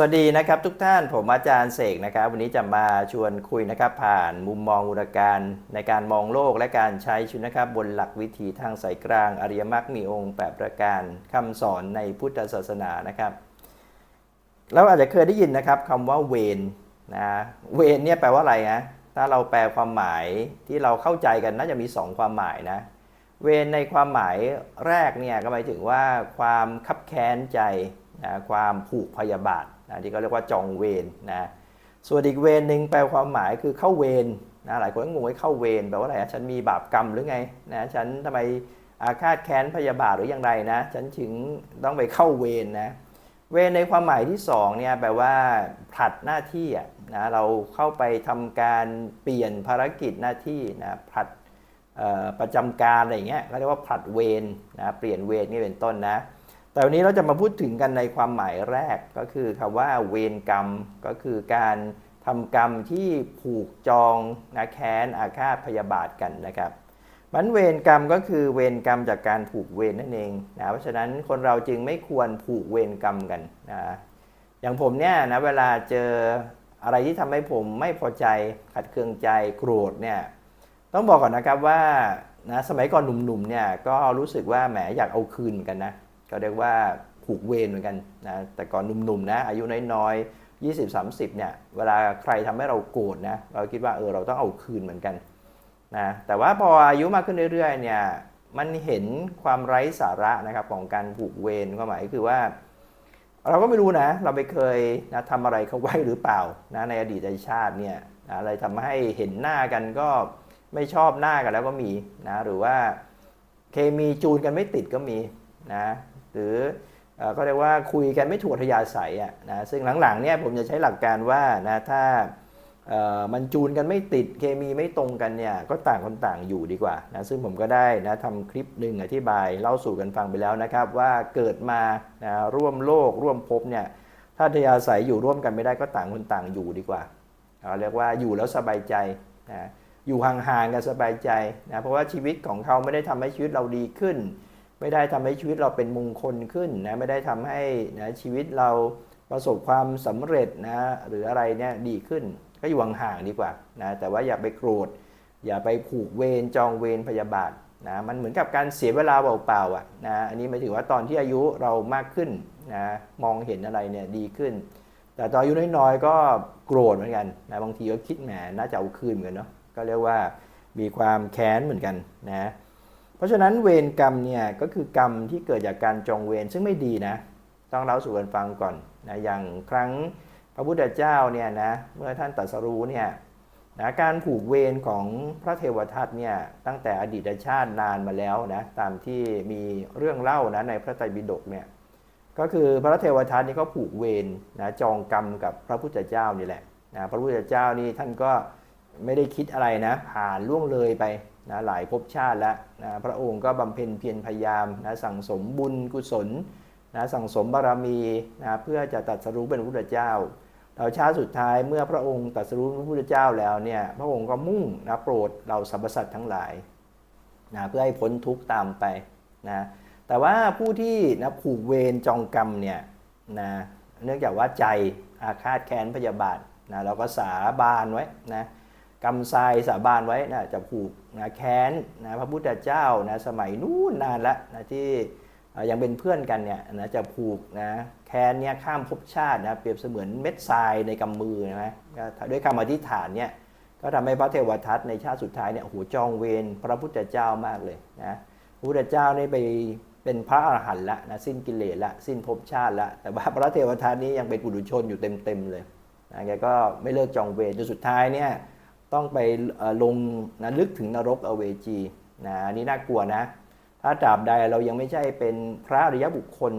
สวัสดีนะครับทุกท่านผมอาจารย์เสกนะครับ วันนี้จะมาชวนคุยนะครับ ผ่านมุมมองอุดการในการมองโลกและการใช้ชีวิตนะครับ บนหลักวิถีทางสายกลางอริยมรรคมีองค์แปดประการคำสอนในพุทธศาสนานะครับเราอาจจะเคยได้ยินนะครับคำว่าเวรนะเวรเนี่ยแปลว่าอะไรนะถ้าเราแปลความหมายที่เราเข้าใจกันน่าจะมีสองความหมายนะเวรในความหมายแรกเนี่ยก็หมายถึงว่าความคับแค้นใจ นะความผูกพยาบาทนะที่เขาเรียกว่าจองเวรนะส่วนอีกเวรหนึ่งแปลความหมายคือเข้าเวรนะหลายคนก็งงว่าเข้าเวรแปลว่าอะไรฉันมีบาปกรรมหรือไงนะฉันทำไมอาฆาตแค้นพยาบาทหรืออย่างไรนะฉันถึงต้องไปเข้าเวรนะเวรในความหมายที่สองเนี่ยแปลว่าผลัดหน้าที่นะเราเข้าไปทำการเปลี่ยนภารกิจหน้าที่นะผลัดประจำการอะไรเงี้ยเขาเรียกว่าผลัดเวรนะเปลี่ยนเวรนี่เป็นต้นนะ แต่วันนี้เราจะมาพูดถึงกันในความหมายแรกก็คือคำว่าเวรกรรมก็คือการทำกรรมที่ผูกจองนะแค้นอาฆาตพยาบาทกันนะครับมันเวรกรรมก็คือเวรกรรมจากการผูกเวรนั่นเองนะเพราะฉะนั้นคนเราจึงไม่ควรผูกเวรกรรมกันนะอย่างผมเนี่ยนะเวลาเจออะไรที่ทำให้ผมไม่พอใจขัดเคืองใจโกรธเนี่ยต้องบอกก่อนนะครับว่านะสมัยก่อนหนุ่มๆเนี่ยก็รู้สึกว่าแหมอยากเอาคืนกันนะ ก็เรียกว่าผูกเวรเหมือนกันนะแต่ก่อนหนุ่มๆนะอายุน้อยๆ20-30เนี่ยเวลาใครทำให้เราโกรธนะเราคิดว่าเออเราต้องเอาคืนเหมือนกันนะแต่ว่าพออายุมากขึ้นเรื่อยๆเนี่ยมันเห็นความไร้สาระนะครับของการผูกเวรความหมายคือว่า เราก็ไม่รู้นะ เราไปเคยนะทำอะไรเขาไว้หรือเปล่านะในอดีตชาติเนี่ยอะไรทำให้เห็นหน้ากันก็ไม่ชอบหน้ากันแล้วก็มีนะหรือว่าเคมีจูนกันไม่ติดก็มีนะ หรือเอ่อก็เรียกว่าคุยกันไม่ถูกอัธยาศัยอะนะซึ่งหลังๆเนี่ยผมจะใช้หลักการว่านะถ้ามันจูนกันไม่ติดเคมีไม่ตรงกันเนี่ยก็ต่างคนต่างอยู่ดีกว่านะซึ่งผมก็ได้นะทำคลิปหนึ่งอธิบายเล่าสู่กันฟังไปแล้วนะครับ ว่าเกิดมานะร่วมโลกร่วมภพเนี่ยถ้าอัธยาศัยอยู่ร่วมกันไม่ได้ก็ต่างคนต่างอยู่ดีกว่าเราเรียกว่าอยู่แล้วสบายใจนะอยู่ห่างๆกันสบายใจนะเพราะว่าชีวิตของเขาไม่ได้ทำให้ชีวิตเราดีขึ้น ไม่ได้ทำให้ชีวิตเราเป็นมงคลขึ้นนะไม่ได้ทำให้นะชีวิตเราประสบความสำเร็จนะหรืออะไรเนี่ยดีขึ้น ก็อยู่ห่างๆดีกว่านะแต่ว่าอย่าไปโกรธ อย่าไปผูกเวรจองเวรพยาบาทนะมันเหมือนกับการเสียเวลาเปล่าๆอะนะอันนี้หมายถึงว่าตอนที่อายุเรามากขึ้นนะมองเห็นอะไรเนี่ยดีขึ้น แต่ตอนอายุน้อยๆก็โกรธเหมือนกันนะบางทีก็คิดแหมน่าจะเอาคืนเหมือนกันเนาะก็เรียกว่ามีความแค้นเหมือนกันนะ เพราะฉะนั้นเวรกรรมเนี่ยก็คือกรรมที่เกิดจากการจองเวรซึ่งไม่ดีนะ ต้องเล่าสู่กันฟังก่อนนะอย่างครั้งพระพุทธเจ้าเนี่ยนะเมื่อท่านตรัสรู้เนี่ยนะการผูกเวรของพระเทวทัตเนี่ยตั้งแต่อดีตชาตินานมาแล้วนะตามที่มีเรื่องเล่านะในพระไตรปิฎกเนี่ยก็คือพระเทวทัตนี่ก็ผูกเวรนะจองกรรมกับพระพุทธเจ้านี่แหละนะพระพุทธเจ้านี่ท่านก็ไม่ได้คิดอะไรนะผ่านล่วงเลยไป นะหลายภพชาติแล้วนะพระองค์ก็บำเพ็ญเพียรพยายามนะสั่งสมบุญกุศลนะสั่งสมบารมีนะเพื่อจะตรัสรู้เป็นพระพุทธเจ้าเราชาติสุดท้ายเมื่อพระองค์ตรัสรู้เป็นพระพุทธเจ้าแล้วเนี่ยพระองค์ก็มุ่งนะโปรดเราสรรพสัตว์ทั้งหลายนะเพื่อให้พ้นทุกข์ตามไปนะแต่ว่าผู้ที่นะผูกเวรจองกรรมเนี่ยนะเนื่องจากว่าใจอาฆาตแค้นพยาบาทนะเราก็สาบานไว้นะ กำทรายสาบานไว้นะจะผูกนะแค้นนะพระพุทธเจ้านะสมัยนู้นนานละนะที่ยังเป็นเพื่อนกันเนี่ยนะจะผูกนะแค้นเนี่ยข้ามภพชาตินะเปรียบเสมือนเม็ดทรายในกำมือนะด้วยคำอธิษฐานเนี่ยก็ทำให้พระเทวทัตในชาติสุดท้ายเนี่ยโอ้โหจองเวรพระพุทธเจ้ามากเลยนะพระพุทธเจ้านี่ไปเป็นพระอรหันต์ละนะสิ้นกิเลสละสิ้นภพชาติละแต่ว่าพระเทวทัตนี้ยังเป็นปุถุชนอยู่เต็มๆเลยนะแกก็ไม่เลิกจองเวรจนสุดท้ายเนี่ย ต้องไปลงนะลึกถึงนรกอเวจีนะอันนี้น่ากลัวนะ ถ้าตราบใดเรายังไม่ใช่เป็นพระอริยบุคคล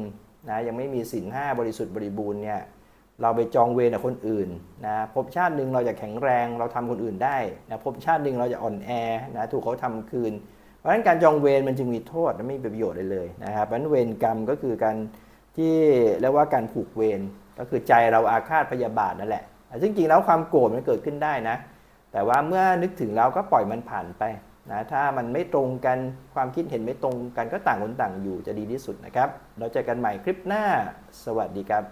นะยังไม่มีศีลห้าบริสุทธิ์บริบูรณ์เนี่ยเราไปจองเวรกับคนอื่นนะภพชาติหนึ่งเราจะแข็งแรงเราทำคนอื่นได้นะภพชาติหนึ่งเราจะอ่อนแอนะถูกเขาทำคืน เพราะฉะนั้นการจองเวรมันจึงมีโทษและไม่มีประโยชน์เลยเลยนะครับเพราะฉะนั้นเวรกรรมก็คือการที่เรียกว่าการผูกเวรก็คือใจเราอาฆาตพยาบาทนั่นแหละซึ่งจริงแล้วความโกรธมันเกิดขึ้นได้นะ แต่ว่าเมื่อนึกถึงแล้วก็ปล่อยมันผ่านไปนะถ้ามันไม่ตรงกันความคิดเห็นไม่ตรงกันก็ต่างคนต่างอยู่จะดีที่สุดนะครับ เราเจอกันใหม่คลิปหน้า สวัสดีครับ